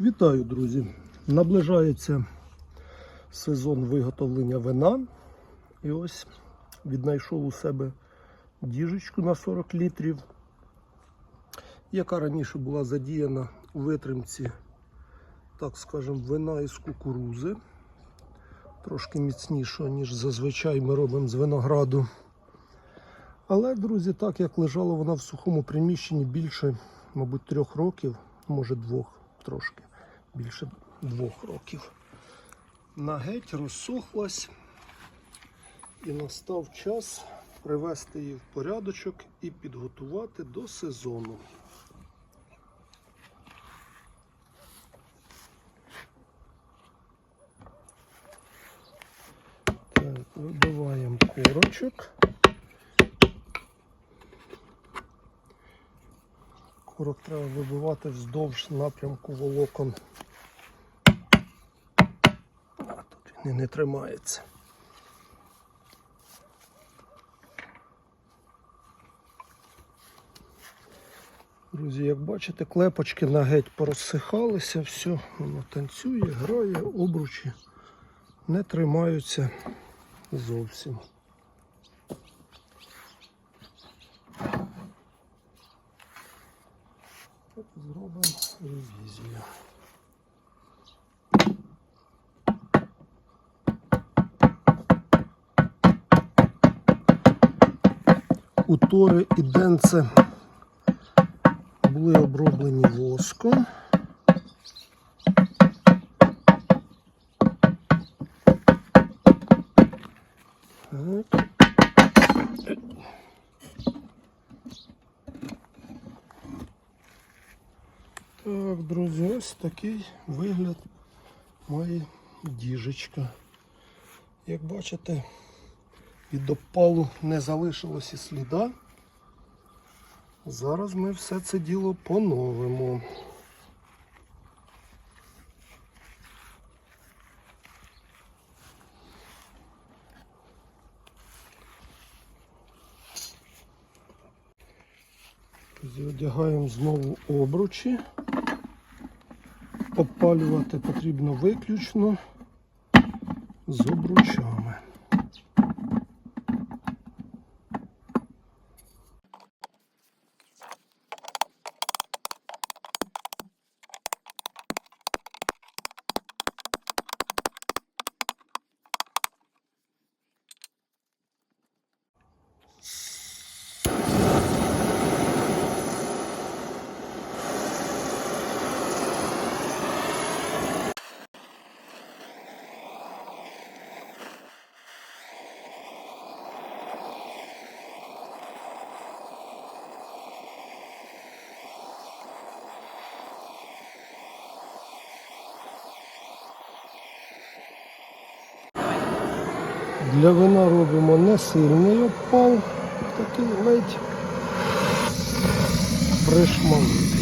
Вітаю, друзі! Наближається сезон виготовлення вина. І ось віднайшов у себе діжечку на 40 літрів, яка раніше була задіяна у витримці, так скажемо, вина із кукурузи. Трошки міцнішого, ніж зазвичай ми робимо з винограду. Але, друзі, так як лежала вона в сухому приміщенні більше, мабуть, трьох років, може двох трошки, більше двох років. На геть розсохлась і настав час привести її в порядочок і підготувати до сезону. Так, вибиваємо корочок. Корок треба вибивати вздовж напрямку волокон. І не тримається. Друзі, як бачите, клепочки на геть порозсихалися, все, воно танцює, грає, обручі не тримаються зовсім. Зробимо ревізію. Утори і денце були оброблені воском. Так. Так, друзі, ось такий вигляд має діжечка. Як бачите, від опалу не залишилося сліда. Зараз ми все це діло поновимо. Одягаємо знову обручі. Опалювати потрібно виключно з обручами. Для вина робимо не сильний опал, такий ледь пришмалити.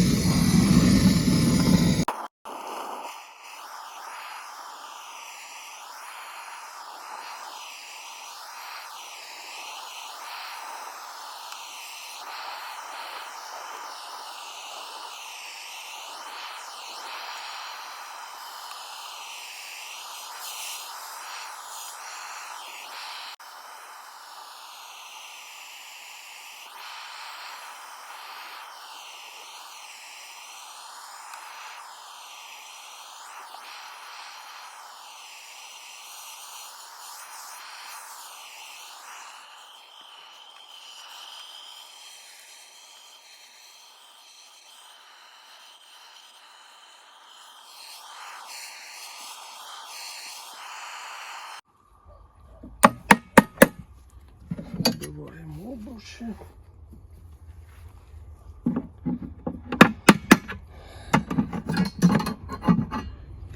Обручі.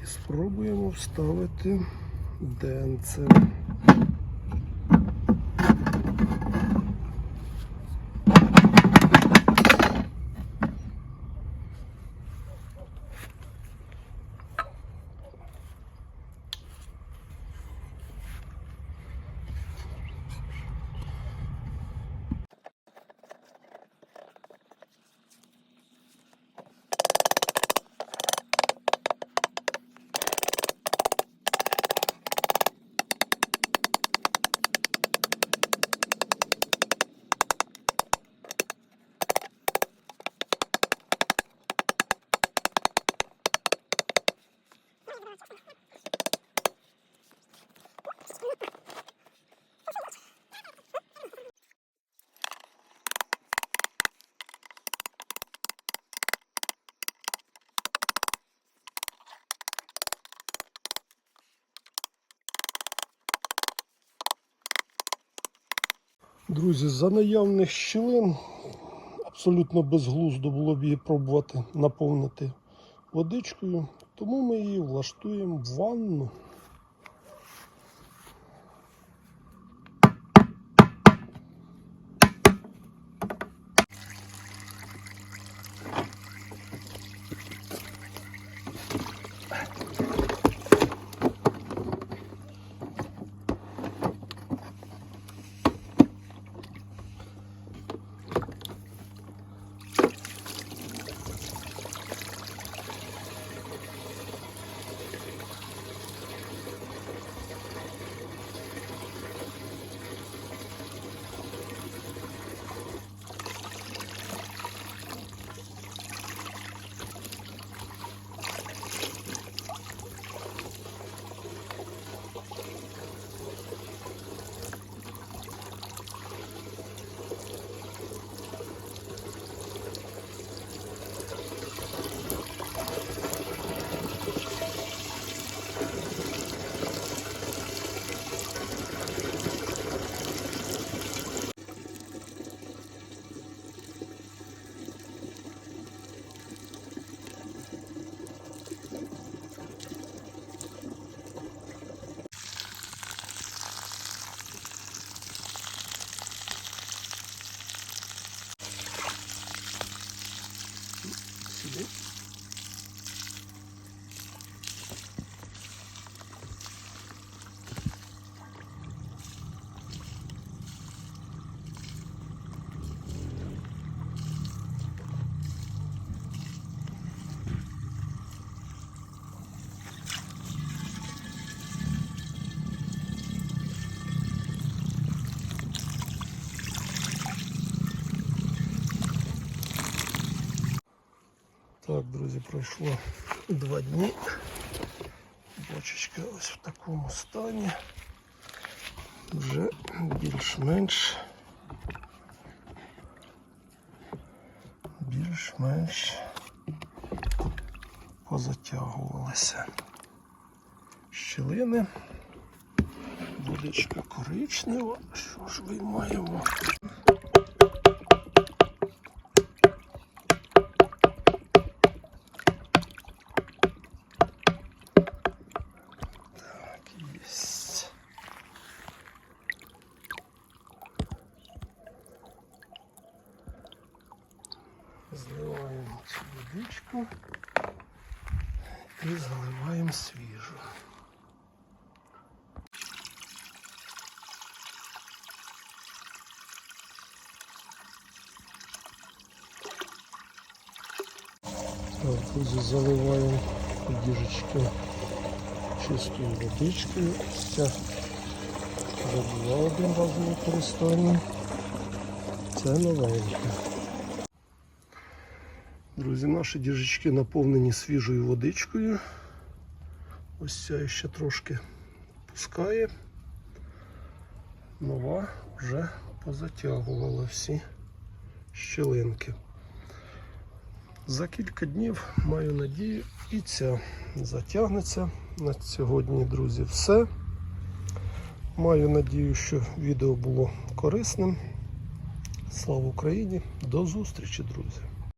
І спробуємо вставити денце. Друзі, за наявних щілин абсолютно безглуздо було б її пробувати наповнити водичкою, тому ми її влаштуємо в ванну. Так, друзі, пройшло два дні. Бочечка ось в такому стані. Вже більш-менш. Більш-менш позатягувалися щілини. Водичка коричнева. Що ж виймаємо? Водичку і заливаємо свіжу. Так, друзі, заливаємо діжечки чистою водичкою. Ця вже один раз у використанні. Це новенька. Друзі, наші діжечки наповнені свіжою водичкою. Ось ця ще трошки пускає. Нова вже позатягувала всі щілинки. За кілька днів маю надію і ця затягнеться. На сьогодні, друзі, все. Маю надію, що відео було корисним. Слава Україні! До зустрічі, друзі!